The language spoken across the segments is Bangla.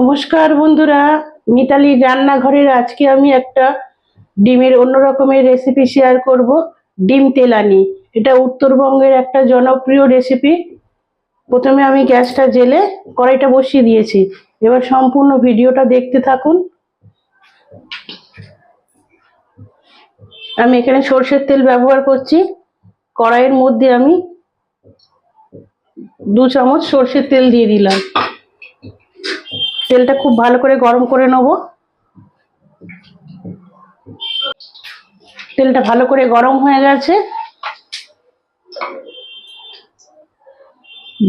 নমস্কার বন্ধুরা, মিতালির রান্নাঘরের আজকে আমি একটা ডিমের অন্য রকমের রেসিপি শেয়ার করব, ডিম তেলানি। এটা উত্তরবঙ্গের একটা জনপ্রিয় রেসিপি প্রথমে আমি গ্যাসটা জেলে কড়াইটা বসিয়ে দিয়েছি। এবার সম্পূর্ণ ভিডিওটা দেখতে থাকুন। আমি এখানে সর্ষের তেল ব্যবহার করছি। কড়াইয়ের মধ্যে আমি দু চামচ সর্ষের তেল দিয়ে দিলাম। তেলটা খুব ভালো করে গরম করে নেব। তেলটা ভালো করে গরম হয়ে গেছে।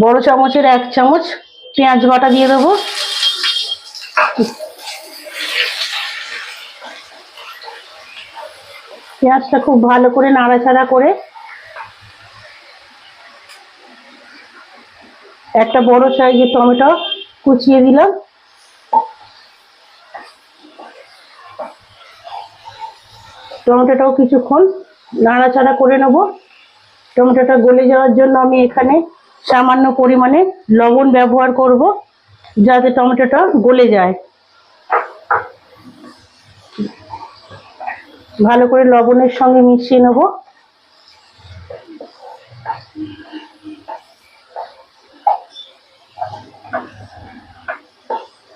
বড় চামচের এক চামচ পেঁয়াজ বাটা দিয়ে দেবো। পেঁয়াজটা খুব ভালো করে নাড়াচাড়া করে একটা বড় সাইজের টমেটো কুচিয়ে দিলাম। টমেটোটাও কিছুক্ষণ নাড়াচাড়া করে নেব। টমেটোটা গলে যাওয়ার জন্য আমি এখানে সামান্য পরিমাণে লবণ ব্যবহার করব যাতে টমেটোটা গলে যায়। ভালো করে লবণের সঙ্গে মিশিয়ে নেব।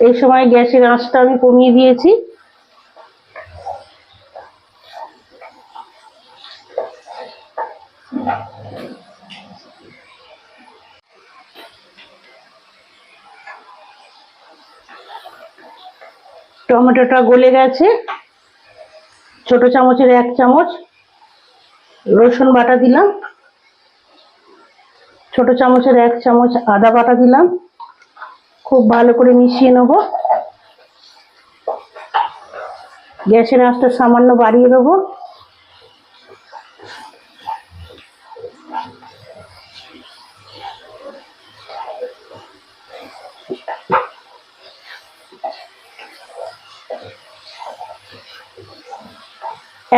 এই সময় গ্যাসের আঁচটা আমি কমিয়ে দিয়েছি। টমেটোটা গলে গেছে। ছোট চামচের এক চামচ রসুন বাটা দিলাম। ছোট চামচের এক চামচ আদা বাটা দিলাম। খুব ভালো করে মিশিয়ে নেব। গ্যাসের আঁচটা সামান্য বাড়িয়ে দেবো।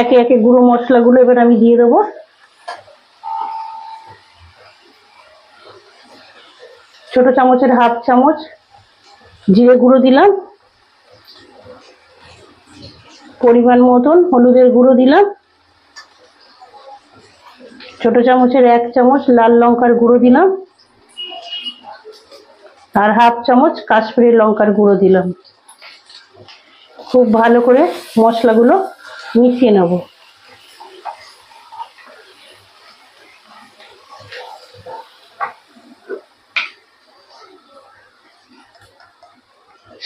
একে একে গুঁড়ো মশলাগুলো এবার আমি দিয়ে দেবো। ছোট চামচের হাফ চামচ জিরে গুঁড়ো দিলাম। পরিমাণ মতন হলুদের গুঁড়ো দিলাম। ছোট চামচের এক চামচ লাল লঙ্কার গুঁড়ো দিলাম। আর হাফ চামচ কাশ্মীরি লঙ্কার গুঁড়ো দিলাম। খুব ভালো করে মশলাগুলো মিশিয়ে নেব।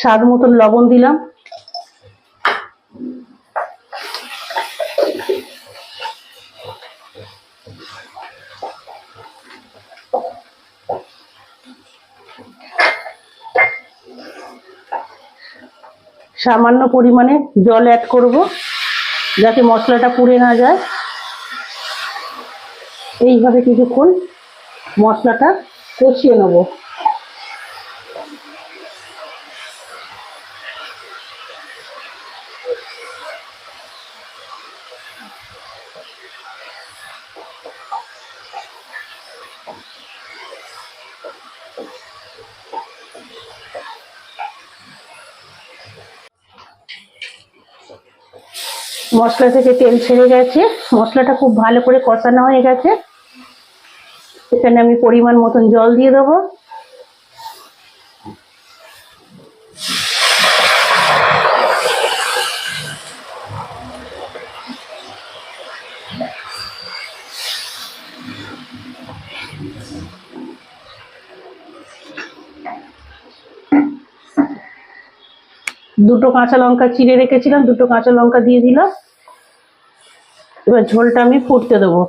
স্বাদ মতন লবণ দিলাম। সামান্য পরিমাণে জল অ্যাড করব। যাতে মশলাটা পুড়ে না যায়। এইভাবে কিছুক্ষণ মশলাটা কষিয়ে নেব। মশলা থেকে তেল ছেড়ে গেছে। মশলাটা খুব ভালো করে কষানো হয়ে গেছে। এখানে আমি পরিমাণ মতন জল দিয়ে দেবো। দুটো কাঁচা লঙ্কা চিড়ে রেখেছিলাম, দুটো কাঁচা লঙ্কা দিয়ে দিলাম। এবার ঝোলটা আমি ফুটতে দেবো।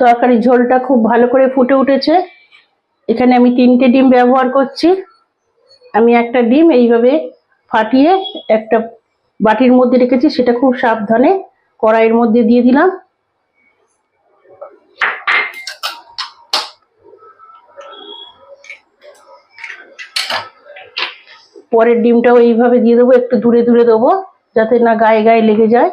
তরকারি ঝোলটা খুব ভালো করে ফুটে উঠেছে। এখানে আমি তিনটে ডিম ব্যবহার করছি। আমি একটা ডিম এইভাবে ফাটিয়ে একটা বাটির মধ্যে রেখেছি, সেটা খুব সাবধানে কড়াইয়ের মধ্যে দিয়ে দিলাম। পরের ডিমটাও এইভাবে দিয়ে দেবো, একটু দূরে দূরে দেবো, যাতে না গায়ে গায়ে লেগে যায়।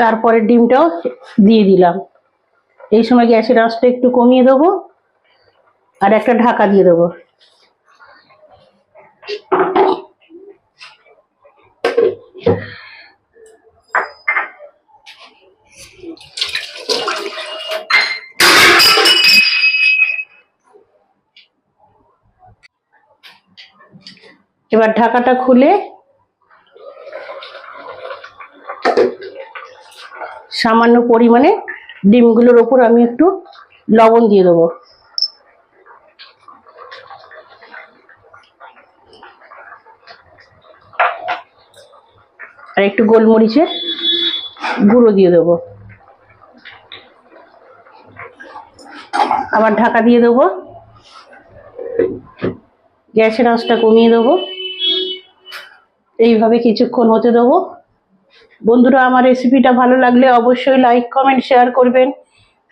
তারপরে ডিমটাও দিয়ে দিলাম। এই সময় গ্যাসের আঁচটা একটু কমিয়ে দেবো, আর একটা ঢাকা দিয়ে দেবো। এবার ঢাকাটা খুলে সামান্য পরিমাণে ডিমগুলোর ওপর আমি একটু লবণ দিয়ে দেবো। আর একটু গোলমরিচের গুঁড়ো দিয়ে দেবো। আবার ঢাকা দিয়ে দেবো। গ্যাসের আঁচটা কমিয়ে দেবো। এইভাবে কিছুক্ষণ হতে দেবো। বন্ধুরা, আমার রেসিপিটা ভালো লাগলে অবশ্যই লাইক কমেন্ট শেয়ার করবেন।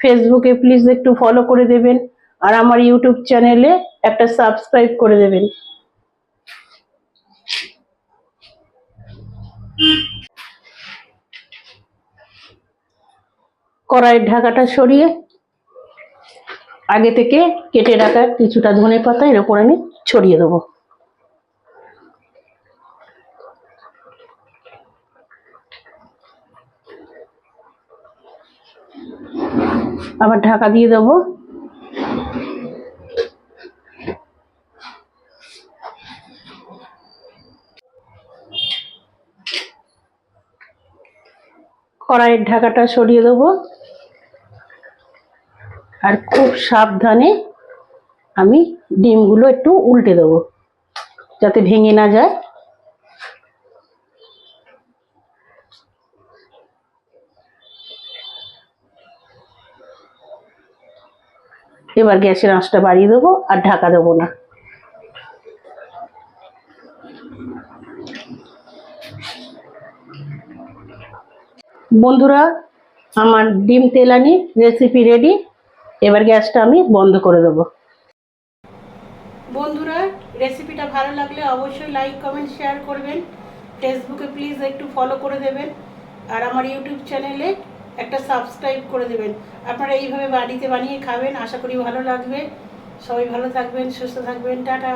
ফেসবুকে প্লিজ একটু ফলো করে দেবেন। আর আমার ইউটিউব চ্যানেলে একটা সাবস্ক্রাইব করে দেবেন। কড়াইয়ের ঢাকাটা সরিয়ে আগে থেকে কেটে রাখা কিছুটা ধনে পাতা, এর উপর আমি ছড়িয়ে দেবো। আবার ঢাকা দিয়ে দেবো। কড়াইয়ের ঢাকাটা সরিয়ে দেবো। আর খুব সাবধানে আমি ডিমগুলো একটু উল্টে দেবো, যাতে ভেঙে না যায়। এবার গ্যাসের আঁচটা বাড়িয়ে দেবো আর ঢাকা দেবো না। বন্ধুরা, আমার ডিম তেলানি রেসিপি রেডি এবার গ্যাসটা আমি বন্ধ করে দেবো। বন্ধুরা রেসিপিটা ভালো লাগলে অবশ্যই লাইক কমেন্ট শেয়ার করবেন। ফেসবুকে প্লিজ একটু ফলো করে দেবেন। আর আমার ইউটিউব চ্যানেলে একটা সাবস্ক্রাইব করে দেবেন। আপনারা এইভাবে বাড়িতে বানিয়ে খাবেন, আশা করি ভালো লাগবে। সবাই ভালো থাকবেন, সুস্থ থাকবেন, টাটা।